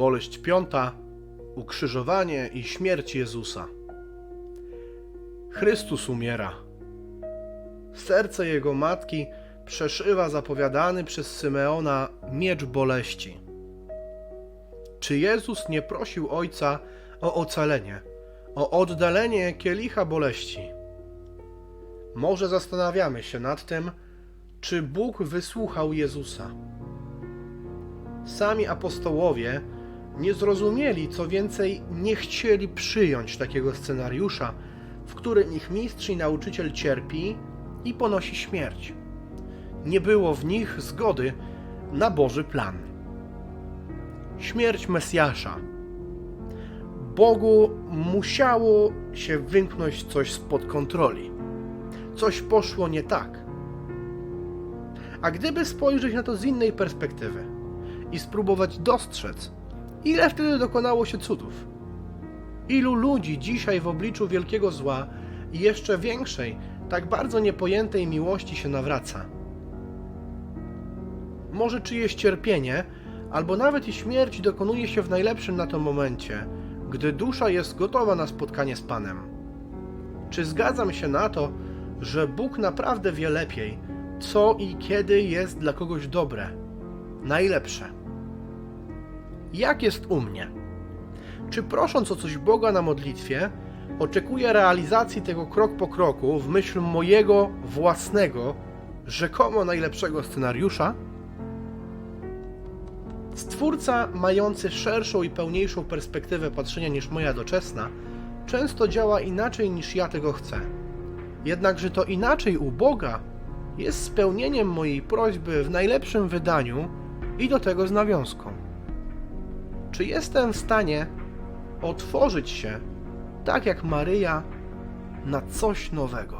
Boleść piąta, ukrzyżowanie i śmierć Jezusa. Chrystus umiera. Serce jego matki przeszywa zapowiadany przez Symeona miecz boleści. Czy Jezus nie prosił Ojca o ocalenie, o oddalenie kielicha boleści? Może zastanawiamy się nad tym, czy Bóg wysłuchał Jezusa. Sami apostołowie nie zrozumieli, co więcej, nie chcieli przyjąć takiego scenariusza, w którym ich mistrz i nauczyciel cierpi i ponosi śmierć. Nie było w nich zgody na Boży plan. Śmierć Mesjasza. Bogu musiało się wymknąć coś spod kontroli. Coś poszło nie tak. A gdyby spojrzeć na to z innej perspektywy i spróbować dostrzec, ile wtedy dokonało się cudów, ilu ludzi dzisiaj w obliczu wielkiego zła i jeszcze większej, tak bardzo niepojętej miłości się nawraca. Może czyjeś cierpienie, albo nawet i śmierć dokonuje się w najlepszym na to momencie, gdy dusza jest gotowa na spotkanie z Panem. Czy zgadzam się na to, że Bóg naprawdę wie lepiej, co i kiedy jest dla kogoś dobre, najlepsze? Jak jest u mnie? Czy prosząc o coś Boga na modlitwie, oczekuję realizacji tego krok po kroku w myśl mojego własnego, rzekomo najlepszego scenariusza? Stwórca, mający szerszą i pełniejszą perspektywę patrzenia niż moja doczesna, często działa inaczej niż ja tego chcę. Jednakże to inaczej u Boga jest spełnieniem mojej prośby w najlepszym wydaniu i do tego z nawiązką. Czy jestem w stanie otworzyć się, tak jak Maryja, na coś nowego?